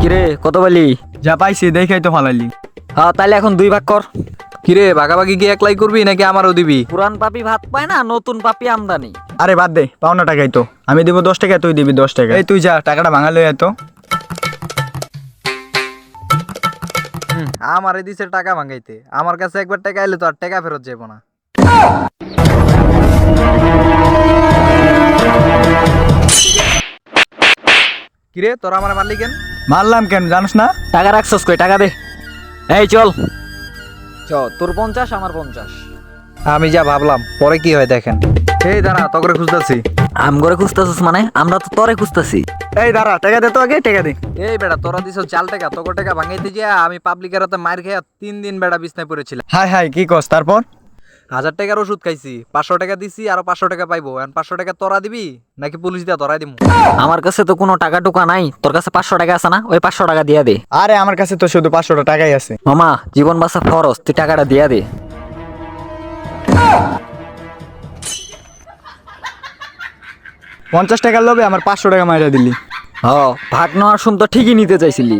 কিরে কত বলি যা পাইছি দেখাই তো ফালাইলি। হ্যাঁ তাহলে এখন দুই ভাগ কর। কিরে ভাগাভাগি কি একলাই করবি নাকি আমারও দিবি? পুরান পাপি ভাত পায় না নতুন পাপি আমদানি। আরে বাদ দে পাওনা টাকাই তো। আমি দিব দশ টাকা তুই দিবি দশ টাকা। এই তুই যা টাকাটা ভাঙা লই এত আমারে দিছে টাকা ভাঙাইতে। আমার কাছে একবার টাকা এলে তো আর টাকা ফেরত যাব না। কিরে তোরা আমার মারলি কেন? মারলাম কেন জানিস না? টাকা রাখছস কই? টাকা দে। এই চল। চ তোর পঞ্চাশ আমার পঞ্চাশ। আমি যা ভাবলাম পরে কি হয় দেখেন। এই দাঁড়া তকরে খুঁজতেছি। আম করে খুঁজতেছিস মানে? আমরা তো তরে খুঁজতেছি। এই দাঁড়া টাকা দে তো আগে টাকা দে। এই বেটা তোরা দিছ চাল টাকা তোকে টাকা ভাঙাইতে যা আমি পাবলিকের হাতে মার খেয়ে তিন দিন বেটা বিছনায় পড়েছিলাম। হাই হাই কি কস তারপর? হাজার টাকার ওষুধ খাইছি পাঁচশো টাকা দিছি আরও পাঁচশো টাকা পাইবো। এখন পাঁচশো টাকা তোরা দিবি নাকি পুলিশ দিয়া তোরাই দিমু? আমার কাছে তো কোনো টাকা টুকা নাই তোর কাছে পাঁচশো টাকা আছে না? ওই পাঁচশো টাকা দিয়া দে। আরে আমার কাছে তো শুধু পাঁচশো টাকাই আছে। মামা জীবন বাঁচা ফরস তুই টাকাটা দিয়া দে। পঞ্চাশ টাকার লোভে আমার পাঁচশো টাকা মাইরা দিলি। হ ভাগ নেওয়ার শুন তো ঠিকই নিতে চাইছিলি।